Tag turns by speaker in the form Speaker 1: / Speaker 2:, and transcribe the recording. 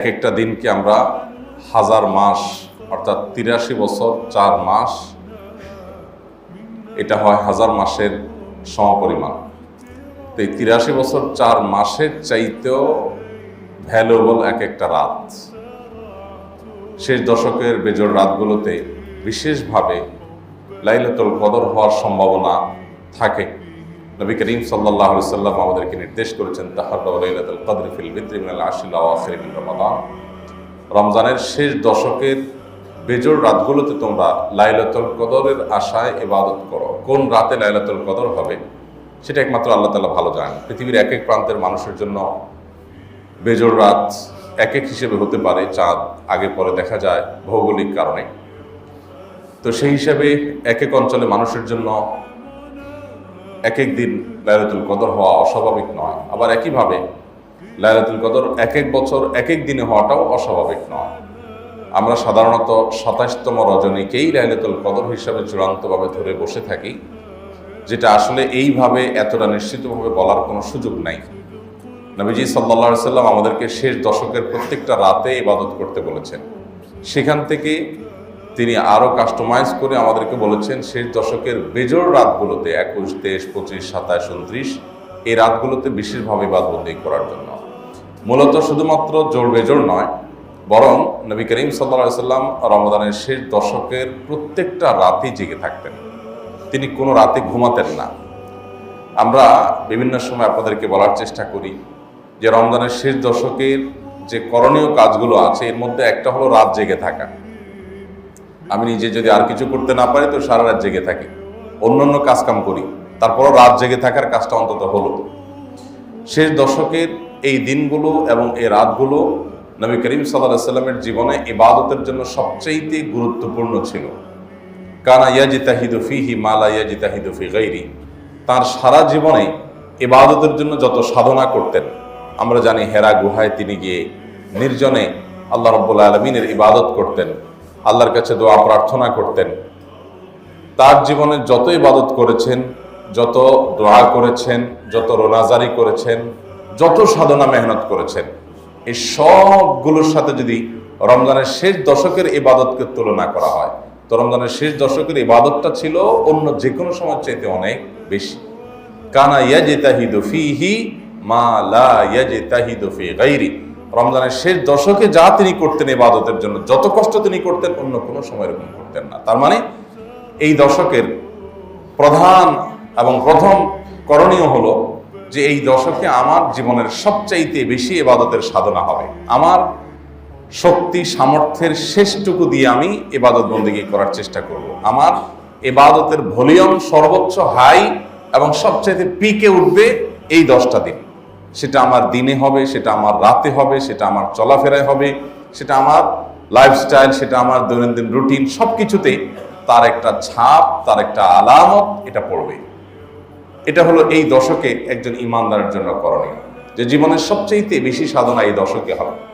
Speaker 1: এক একটা দিনকে আমরা হাজার মাস, অর্থাৎ তিরাশি বছর, চার মাস, এটা হয় হাজার মাসের সমপরিমাণ। তো এই তিরাশি বছর, চার মাসের চাইতেও ভ্যালুয়েবল এক একটা রাত। শেষ দশকের বেজোর রাতগুলোতে বিশেষভাবে লাইলাতুল কদর হওয়ার সম্ভাবনা থাকে। নবী করিম সাল্লাহ সাল্লাম আমাদেরকে নির্দেশ করেছেন তাহার লাইলাতুল কদর ফিল বিদ্রি মিনাল আশিল ওয়া রমাদান। রমজানের শেষ দশকের বেজোর রাতগুলোতে তোমরা লাইলাতুল কদরের আশায় ইবাদত করো। কোন রাতে লাইলাতুল কদর হবে, সেটা একমাত্র আল্লাহ তাআলা ভালো জানেন। পৃথিবীর এক এক প্রান্তের মানুষের জন্য বেজোর রাত এক এক হিসেবে হতে পারে, চাঁদ আগে পরে দেখা যায় ভৌগোলিক কারণে। তো সেই হিসাবে এক এক অঞ্চলে মানুষের জন্য এক এক দিন লাইলাতুল কদর হওয়া অস্বাভাবিক নয়। আবার একইভাবে লাইলাতুল কদর এক এক বছর এক এক দিনে হওয়াটাও অস্বাভাবিক নয়। আমরা সাধারণত সাতাশতম রজনীকেই লাইলাতুল কদর হিসাবে চূড়ান্তভাবে ধরে বসে থাকি, যেটা আসলে এইভাবে এতটা নিশ্চিতভাবে বলার কোনো সুযোগ নাই। নবীজি সাল্লা সাল্লাম আমাদেরকে শেষ দশকের প্রত্যেকটা রাতে ইবাদত করতে বলেছেন। সেখান থেকে তিনি আরও কাস্টমাইজ করে আমাদেরকে বলেছেন, শেষ দশকের বেজোর রাতগুলোতে একুশ, তেইশ, পঁচিশ, সাতাশ, উনত্রিশ, এই রাতগুলোতে বিশেষভাবে ইবাদবন্দি করার জন্য। মূলত শুধুমাত্র জোর বেজোর নয়, বরং নবী করিম সাল্লা সাল্লাম রমদানের শেষ দশকের প্রত্যেকটা রাতেই জেগে থাকতেন। তিনি কোনো রাতে ঘুমাতেন না। আমরা বিভিন্ন সময় আপনাদেরকে বলার চেষ্টা করি যে রমজানের শেষ দশকের যে করণীয় কাজগুলো আছে, এর মধ্যে একটা হলো রাত জেগে থাকা। আমি নিজে যদি আর কিছু করতে না পারি, তো সারা রাত জেগে থাকি। অন্য অন্য কাজকাম করি। তারপরও রাত জেগে থাকার কাজটা অন্তত হলো। শেষ দশকের এই দিনগুলো এবং এই রাতগুলো নবী করিম সাল্লাহ সাল্লামের জীবনে ইবাদতের জন্য সবচেয়ে গুরুত্বপূর্ণ ছিল। কানা ইয়াজিতাহিদু ফিহি মালা ইয়াজিতাহিদু ফি গাইরি। তার সারা জীবনে ইবাদতের জন্য যত সাধনা করতেন, আমরা জানি হেরা গুহায় তিনি গিয়ে নির্জনে আল্লাহ রব্বুল আলমিনের ইবাদত করতেন। আল্লাহর কাছে দোয়া, প্রার্থনা করতেন। তার জীবনে যত ইবাদত করেছেন, যত দোয়া করেছেন, যত রোনাজারি করেছেন, যত সাধনা মেহনত করেছেন, এই সবগুলোর সাথে যদি রমজানের শেষ দশকের ইবাদতকে তুলনা করা হয়, তো রমজানের শেষ দশকের ইবাদতটা ছিল অন্য যে কোনো সময় চাইতে অনেক বেশি। কানা ইয়াজিতাহিদু ফিহি মা লা ইয়াজিতাহিদু ফি গাইরি। রমজানের শেষ দশকে যা তিনি করতেন ইবাদতের জন্য, যত কষ্ট তিনি করতেন, অন্য কোনো সময় এরকম করতেন না। তার মানে এই দশকের প্রধান এবং প্রথম করণীয় হলো যে এই দশকে আমার জীবনের সবচাইতে বেশি এবাদতের সাধনা হবে। আমার শক্তি, সামর্থ্যের শেষটুকু দিয়ে আমি এবাদত বন্দিগি করার চেষ্টা করব। আমার এবাদতের ভলিউম সর্বোচ্চ হাই এবং সবচাইতে পিকে উঠবে এই দশটা দিন। সেটা আমার দিনে হবে, সেটা আমার রাতে হবে, সেটা আমার চলাফেরায় হবে, সেটা আমার লাইফস্টাইল সেটা আমার দৈনন্দিন রুটিন সব কিছুতে তার একটা ছাপ, তার একটা আলামত এটা পড়বে। এটা হলো এই দশকে একজন ইমানদারের জন্য করণীয়। যে জীবনের সবচেয়ে বেশি সাধনা এই দশকে হবে।